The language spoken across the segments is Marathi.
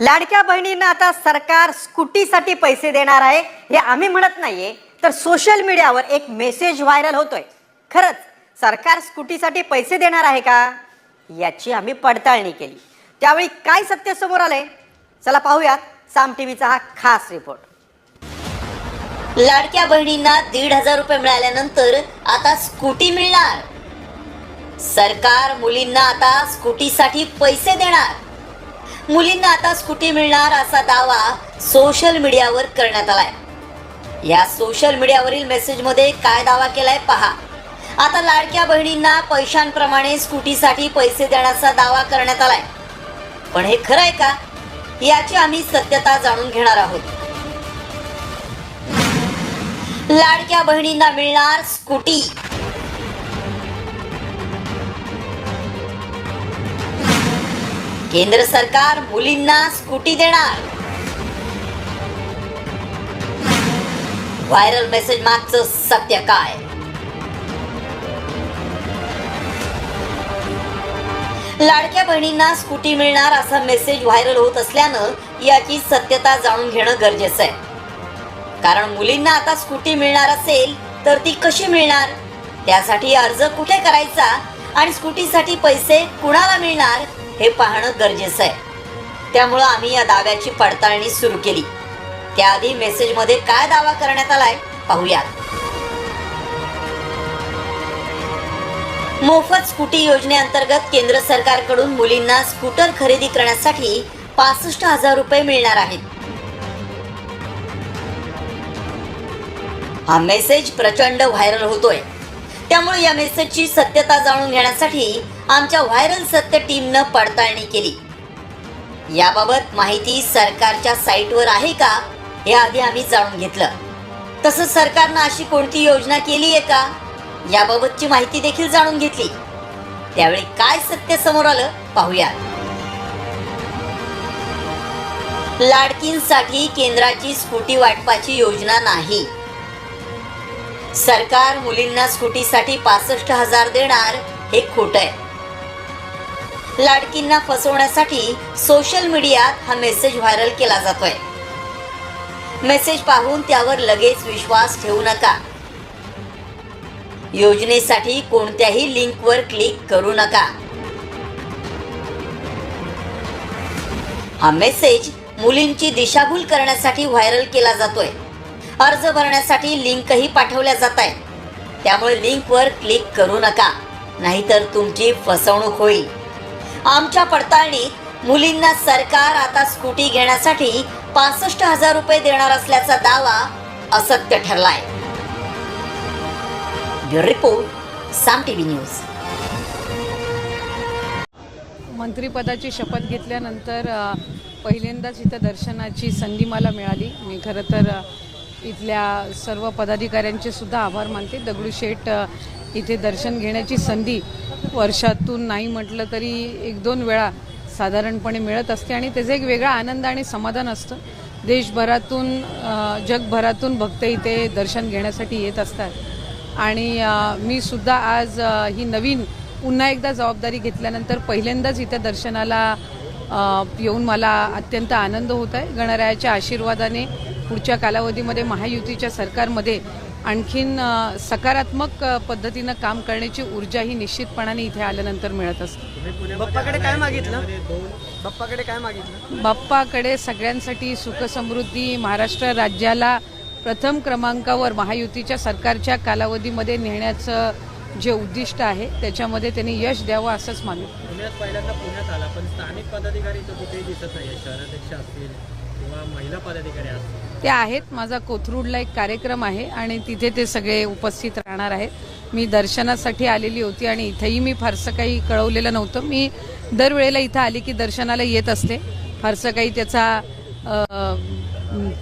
लाडक्या बहिणींना आता सरकार स्कूटीसाठी पैसे देणार आहे हे आम्ही म्हणत नाहीये. तर सोशल मीडियावर एक मेसेज व्हायरल होतोय. खरंच सरकार स्कूटीसाठी पैसे देणार आहे का? याची आम्ही पडताळणी केली. त्यावेळी काय सत्य समोर आलंय? चला पाहूयात साम टीव्हीचा हा खास रिपोर्ट. लाडक्या बहिणींना दीड हजार रुपये मिळाल्यानंतर आता स्कूटी मिळणार. सरकार मुलींना आता स्कूटीसाठी पैसे देणार. मुलींना आता स्कूटी मिळणार असा दावा सोशल मीडियावर करण्यात आलाय. या सोशल मीडियावरील मेसेजमध्ये काय दावा केलाय पहा. आता लाडक्या बहिणींना पैशांप्रमाणे स्कूटीसाठी पैसे देण्याचा दावा करण्यात आलाय. पण हे खरं आहे का? याची आम्ही सत्यता जाणून घेणार आहोत. लाडक्या बहिणींना मिळणार स्कूटी. केंद्र सरकार मुलींना स्कूटी देणार. व्हायरल मेसेज मागचं सत्य काय? लाडक्या बहिणींना स्कूटी मिळणार असा मेसेज व्हायरल होत असल्यानं याची सत्यता जाणून घेणं गरजेचं आहे. कारण मुलींना आता स्कूटी मिळणार असेल तर ती कशी मिळणार? त्यासाठी अर्ज कुठे करायचा? आणि स्कूटीसाठी पैसे कुणाला मिळणार? हे पाहणं गरजेचं आहे. त्यामुळं आम्ही या दाव्याची पडताळणी सुरू केली. त्याआधी मेसेजमध्ये काय दावा करण्यात आलाय पाहूयात मोफत स्कूटी योजनेअंतर्गत केंद्र सरकारकडून मुलींना स्कूटर खरेदी करण्यासाठी पासष्ट हजार रुपये मिळणार आहेत. हा मेसेज प्रचंड व्हायरल होतोय. त्यामुळे या मेसेजची सत्यता जाणून घेण्यासाठी आमच्या व्हायरल सत्य टीमनं पडताळणी केली. याबाबत माहिती सरकारच्या साईटवर आहे का हे आधी आम्ही जाणून घेतलं. तसंच सरकारनं अशी कोणती योजना केली आहे का याबाबतची माहिती देखील जाणून घेतली. त्यावेळी काय सत्य समोर आलं पाहूया लाडकींसाठी केंद्राची स्कूटी वाटपाची योजना नाही. सरकार मुलींना स्कूटीसाठी पासष्ट हजार देणार हे खोट आहे. लाडकींना फसवण्यासाठी सोशल मीडियात हा मेसेज व्हायरल केला जातोय. मेसेज पाहून त्यावर लगेच विश्वास ठेवू नका. योजनेसाठी कोणत्याही लिंकवर क्लिक करू नका. हा मेसेज मुलींची दिशाभूल करण्यासाठी व्हायरल केला जातोय. अर्ज भरण्यासाठी लिंकही पाठवल्या जात आहे त्यामुळे लिंकवर क्लिक करू नका. नाहीतर तुमची फसवणूक होईल. आमच्या पडताळणीत मुलींना सरकार आता स्कूटी घेण्यासाठी पासष्ट हजार रुपये देणार असल्याचा दावा असत्य ठरलाय. Report Saam TV news. मंत्रिपदाची शपथ घेतल्यानंतर पहिल्यांदाच इथं दर्शनाची संधी मला मिळाली. मी खरं तर इथल्या सर्व पदाधिकाऱ्यांचे सुद्धा आभार मानते. दगडूशेठ इथे दर्शन घेण्याची संधी वर्षातून नाही म्हटलं तरी एक दोन वेळा साधारणपणे मिळत असते आणि त्याचा एक वेगळा आनंद आणि समाधान असतं. देशभरातून जगभरातून भक्त इथे दर्शन घेण्यासाठी येत असतात. आणि मी सुद्धा आज ही नवीन पुन्हा एकदा जबाबदारी घेतल्यानंतर पहिल्यांदाच इथे दर्शनाला येऊन मला अत्यंत आनंद होत आहे. गणरायाच्या आशीर्वादाने पुढच्या कालावधीमध्ये महायुतीच्या सरकारमध्ये आणखीन सकारात्मक पद्धतीनं काम करण्याची ऊर्जा ही निश्चितपणाने इथे आल्यानंतर मिळत असते. बाप्पाकडे काय मागितलं? बाप्पाकडे काय मागितलं? बाप्पाकडे सगळ्यांसाठी सुखसमृद्धी महाराष्ट्र राज्याला प्रथम क्रमांकावर महायुतीच्या सरकारच्या कालावधीमध्ये नेण्याचं जे उद्दिष्ट आहे त्याच्यामध्ये त्यांनी यश द्यावं असंच मानू पुण्यात पहिल्यांदा पुण्यात आला पण स्थानिक पदाधिकारी कुठेही दिसत नाही. शहराध्यक्ष असतील किंवा महिला पदाधिकारी असतील. ते आहेत. माझा कोथरूडला एक कार्यक्रम आहे आणि तिथे ते सगळे उपस्थित राहणार आहेत. मी दर्शनासाठी आलेली होती आणि इथंही मी फारसं काही कळवलेलं नव्हतं. मी दरवेळेला इथं आली की दर्शनाला येत असते. फारसं काही त्याचा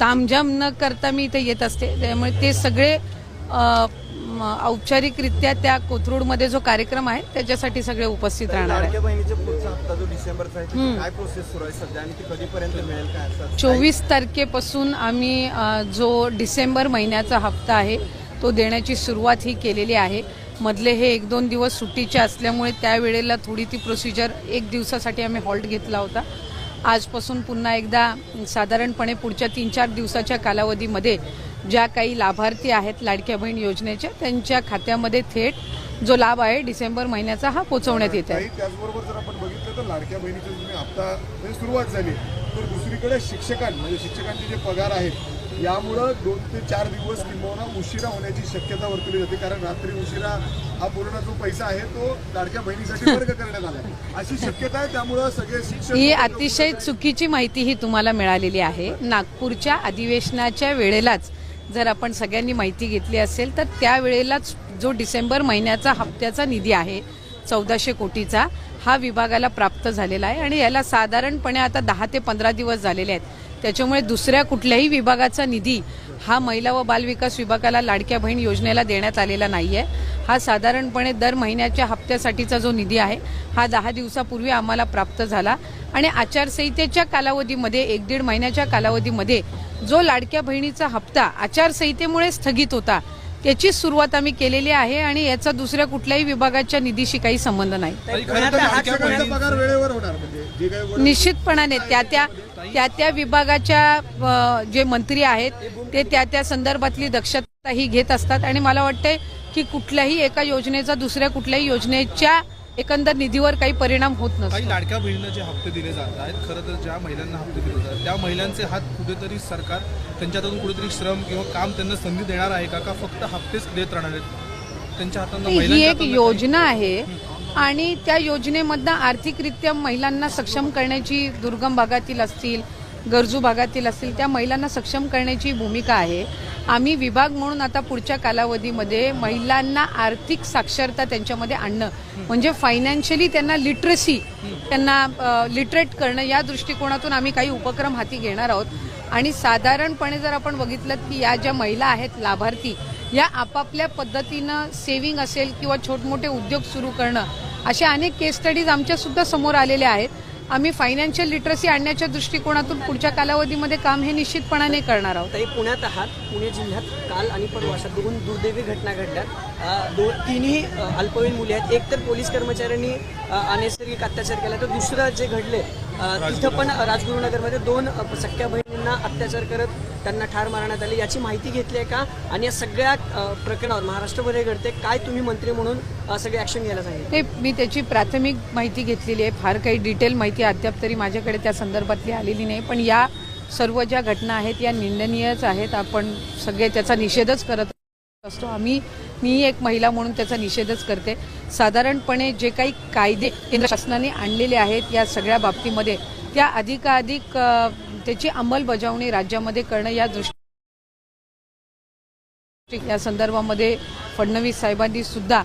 तामझाम न करता मी इथे येत असते. त्यामुळे ते सगळे औपचारिकरित्या त्या कोथरूडमध्ये जो कार्यक्रम आहे त्याच्यासाठी सगळे उपस्थित राहणार आहे चोवीस तारखेपासून आम्ही जो डिसेंबर महिन्याचा हप्ता आहे तो देण्याची सुरुवात ही केलेली आहे. मधले हे एक दोन दिवस सुट्टीचे असल्यामुळे त्यावेळेला थोडी ती प्रोसिजर एक दिवसासाठी आम्ही हॉल्ट घेतला होता. आजपासून पुन्हा एकदा साधारणपणे पुढच्या तीन चार दिवसाच्या कालावधीमध्ये ज्या काही लाभार्थी आहेत लाडक्या बहीण योजनेच्या त्यांच्या खात्यामध्ये थेट जो लाभ आहे डिसेंबर महिन्याचा हा पोहोचवण्यात येत आहे. त्याचबरोबर जर आपण बघितलं तर लाडक्या बहिणीची हप्ता म्हणजे सुरुवात झाली तर दुसरीकडे शिक्षकां म्हणजे शिक्षकांचे जे पगार आहेत यामुळं दोन ते चार दिवस किंबहुना उशिरा होण्याची शक्यता वर्तवली जाते. कारण रात्री उशिरा हा पूर्ण जो पैसा आहे तो लाडक्या बहिणीसाठी वर्ग करण्यात आला अशी शक्यता आहे त्यामुळं सगळे शिक्षक ही अतिशय चुकीची माहिती ही तुम्हाला मिळालेली आहे. नागपूरच्या अधिवेशनाच्या वेळेलाच जर आपण सगळ्यांनी माहिती घेतली असेल तर त्यावेळेलाच जो डिसेंबर महिन्याचा हप्त्याचा निधी आहे चौदाशे कोटीचा हा विभागाला प्राप्त झालेला आहे आणि याला साधारणपणे आता दहा ते पंधरा दिवस झालेले आहेत. त्याच्यामुळे दुसऱ्या कुठल्याही विभागाचा निधी हा महिला व बालविकास विभागाला लाडक्या बहीण योजनेला देण्यात आलेला नाही आहे हा साधारणपणे दर महिन्याच्या हप्त्यासाठीचा जो निधी आहे हा दहा दिवसापूर्वी आम्हाला प्राप्त झाला. आणि आचारसंहितेच्या कालावधीमध्ये एक दीड महिन्याच्या कालावधीमध्ये जो लाडक्या बहिणीचा हप्ता आचारसंहितेमुळे स्थगित होता त्याची सुरुवात आम्ही केलेली आहे आणि याचा दुसऱ्या कुठल्याही विभागाच्या निधीशी काही संबंध नाही. म्हणजे जे काही वर- निश्चितपणाने त्या त्या त्या त्या विभागाच्या जे मंत्री आहेत ते त्या त्या संदर्भातली दक्षता ही घेत असतात. आणि मला वाटते की कुठल्याही एका योजनेचा दुसऱ्या कुठल्याही योजनेच्या एकंदर निधीवर काही परिणाम होत नसतो. काही लाडक्या बहिणींना जे हप्ते दिले जात आहेत खरं तर ज्या महिलांना हप्ते दिले जातात त्या महिलांचे हात कुठेतरी सरकार त्यांच्यातून कुठेतरी श्रम किंवा काम त्यांना संधी देणार आहे का? का फक्त हप्तेच देत राहणार आहेत? त्यांच्या हातांना ही महिलांच्या एक हातांना योजना आहे आणि त्या योजनेमधनं आर्थिकरित्या महिलांना सक्षम करण्याची दुर्गम भागातील असतील गरजू भागातील असतील त्या महिलांना सक्षम करण्याची भूमिका आहे. आम्ही विभाग म्हणून आता पुढच्या कालावधीमध्ये महिलांना आर्थिक साक्षरता त्यांच्यामध्ये आणणं म्हणजे फायनान्शियली त्यांना लिटरसी त्यांना लिटरेट करणं या दृष्टिकोनातून आम्ही काही उपक्रम हाती घेणार आहोत. आणि साधारणपणे जर आपण बघितलं की या ज्या महिला आहेत लाभार्थी या आपापल्या पद्धतीनं सेव्हिंग असेल किंवा छोटमोठे उद्योग सुरू करणं अशा अनेक केस स्टडीज आमच्या सुद्धा समोर आलेल्या आहेत. आम्ही फायनान्शियल लिटरसी आणण्याच्या दृष्टिकोनातून पुढच्या कालावधीमध्ये काम हे निश्चितपणाने करणार आहोत. ताई पुण्यात आहात पुणे जिल्ह्यात काल आणि परवा अशा दोन दुर्दैवी घटना घडल्यात. दोन तिन्ही अल्पवयीन मुले आहेत. एक तर पोलीस कर्मचाऱ्यांनी अनैसर्गिक अत्याचार केला. तर दुसरं जे घडले तिथं पण राजगुरुनगरमध्ये दोन सख्या बहिणींना अत्याचार करत त्यांना ठार मारण्यात आले. याची माहिती घेतली आहे का? आणि या सगळ्या प्रकरणावर महाराष्ट्रमध्ये घडते. काय तुम्ही मंत्री म्हणून सगळे ऍक्शन घ्यायला सांगितलं? ते मी त्याची प्राथमिक माहिती घेतलेली आहे. फार काही डिटेल माहिती अद्याप तरी माझ्याकडे त्या संदर्भातली आलेली नाही. पण या सर्व ज्या घटना आहेत या निंदनीयच आहेत. आपण सगळे त्याचा निषेधच करत असतो. आम्ही मी एक महिला म्हणून त्याचा निषेधच करते. साधारणपणे जे काही कायदे केंद्र शासनाने आणलेले आहेत या सगळ्या बाबतीमध्ये त्या अधिकाधिक त्याची अंमलबजावणी राज्यामध्ये करणं या दृष्टी या संदर्भामध्ये फडणवीस साहेबांनी सुद्धा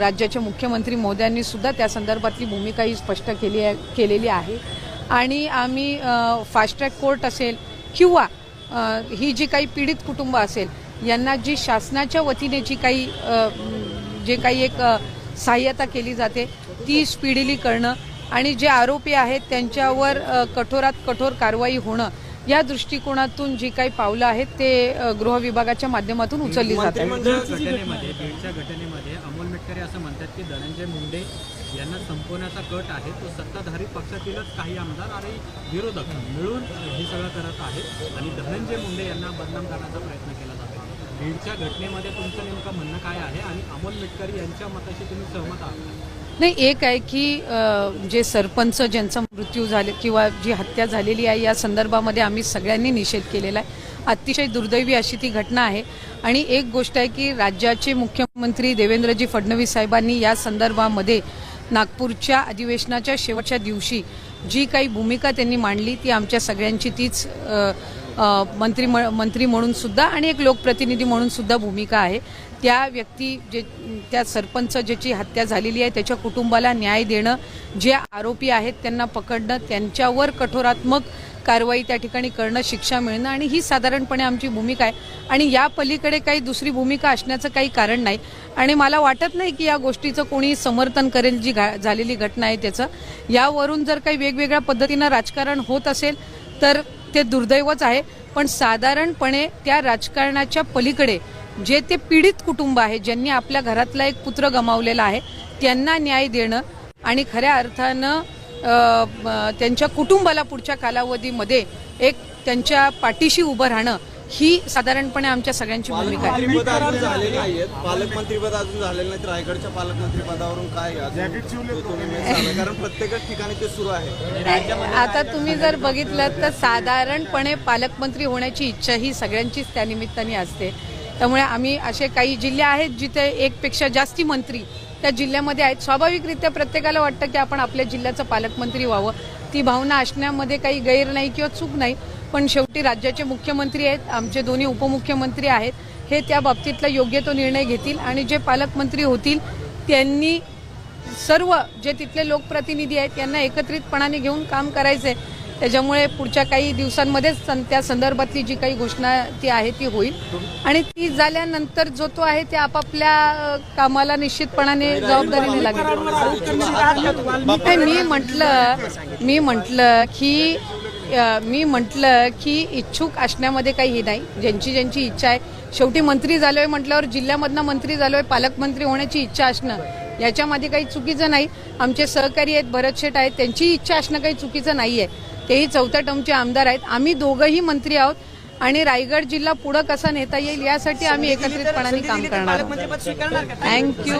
राज्याचे मुख्यमंत्री मोदयांनी सुद्धा त्या संदर्भातली भूमिका ही स्पष्ट केली आहे केलेली आहे. आणि आम्ही फास्ट ट्रॅक कोर्ट असेल किंवा ही जी काही पीडित कुटुंब असेल यांना जी शासनाच्या वतीने जी काही जे काही एक सहाय्यता केली जाते ती स्पिडिली करणं आणि जे आरोपी आहेत त्यांच्यावर कठोरात कठोर कारवाई होणं या दृष्टिकोनातून जी काही पावलं आहेत ते गृह विभागाच्या माध्यमातून उचलली जात घटनेमध्ये बीडच्या घटनेमध्ये अमोल मेटकरी असं म्हणतात की धनंजय मुंडे यांना संपवण्याचा कट आहे. तो सत्ताधारी पक्षातीलच काही आमदार आणि विरोधक मिळून हे सगळं करत आहेत. आणि धनंजय मुंडे यांना बदनाम करण्याचा प्रयत्न केला जातो बीडच्या घटनेमध्ये तुमचं नेमकं म्हणणं काय आहे? आणि अमोल मिटकरी यांच्या मताशी तुम्ही सहमत आहात नाही एक आहे की जे सरपंच ज्यांचा मृत्यू झाले किंवा जी हत्या झालेली आहे या संदर्भामध्ये आम्ही सगळ्यांनी निषेध केलेला आहे. अतिशय दुर्दैवी अशी ती घटना आहे. आणि एक गोष्ट आहे की राज्याचे मुख्यमंत्री देवेंद्रजी फडणवीस साहेबांनी या संदर्भामध्ये नागपूरच्या अधिवेशनाच्या शेवटच्या दिवशी जी काही भूमिका त्यांनी मांडली ती आमच्या सगळ्यांची तीच मंत्री मंत्री म्हणून सुद्धा आणि एक लोकप्रतिनिधी म्हणून सुद्धा भूमिका आहे. त्या व्यक्ती जे त्या सरपंच ज्याची हत्या झालेली आहे त्याच्या कुटुंबाला न्याय देणं जे आरोपी आहेत त्यांना पकडणं त्यांच्यावर कठोरात्मक कारवाई त्या ठिकाणी करणं शिक्षा मिळणं आणि ही साधारणपणे आमची भूमिका आहे. आणि या पलीकडे काही दुसरी भूमिका असण्याचं काही कारण नाही. आणि मला वाटत नाही की या गोष्टीचं कोणी समर्थन करेल जी घा- झालेली घटना आहे त्याचं. यावरून जर काही वेगवेगळ्या पद्धतीनं राजकारण होत असेल तर ते दुर्दैवच आहे. पण साधारणपणे त्या राजकारणाच्या पलीकडे जे ते पीडित कुटुंब आहे ज्यांनी आपल्या घरातला एक पुत्र गमावलेला आहे त्यांना न्याय देणं आणि खऱ्या अर्थानं त्यांच्या कुटुंबाला पुढच्या कालावधीमध्ये एक त्यांच्या पाठीशी उभं राहणं ही साधारणपणे आमच्या सगळ्यांची भूमिका आहे. पालकमंत्रीपद अजून झालेलं नाही. तर रायगडच्या पालकमंत्रीपदावरून काय? कारण प्रत्येकच ठिकाणी ते सुरू आहे. आता तुम्ही जर बघितलं तर साधारणपणे पालकमंत्री होण्याची इच्छा ही सगळ्यांचीच त्या निमित्ताने असते. त्यामुळे आम्ही असे काही जिल्हे आहेत जिथे एकपेक्षा जास्ती मंत्री त्या जिल्ह्यामध्ये आहेत. स्वाभाविकरित्या प्रत्येकाला वाटतं की आपण आपल्या जिल्ह्याचं पालकमंत्री व्हावं. ती भावना असण्यामध्ये काही गैर नाही किंवा चूक नाही पण शेवटी राज्याचे मुख्यमंत्री आहेत आमचे दोन्ही उपमुख्यमंत्री आहेत. हे त्या बाबतीतला योग्य तो निर्णय घेतील आणि जे पालकमंत्री होतील त्यांनी सर्व जे तिथले लोकप्रतिनिधी आहेत त्यांना एकत्रितपणाने घेऊन काम करायचं आहे त्याच्यामुळे पुढच्या काही दिवसांमध्येच त्या संदर्भातली जी काही घोषणा ती आहे ती होईल. आणि ती झाल्यानंतर जो तो आहे ते आपापल्या कामाला निश्चितपणाने जबाबदारीने लागेल मी म्हटलं मी म्हटलं की मी म्हटलं की इच्छुक असण्यामध्ये काही हे नाही. ज्यांची ज्यांची इच्छा आहे. शेवटी मंत्री झालोय म्हटल्यावर जिल्ह्यामधनं मंत्री झालोय पालकमंत्री होण्याची इच्छा असणं याच्यामध्ये काही चुकीचं नाही. आमचे सहकारी आहेत भरत शेठ आहेत त्यांची इच्छा असणं काही चुकीचं नाही आहे तेही चौथ्या टर्मचे आमदार आहेत. आम्ही दोघंही मंत्री आहोत आणि रायगड जिल्हा पुढं कसा नेता येईल यासाठी आम्ही एकत्रितपणाने काम करणार थँक्यू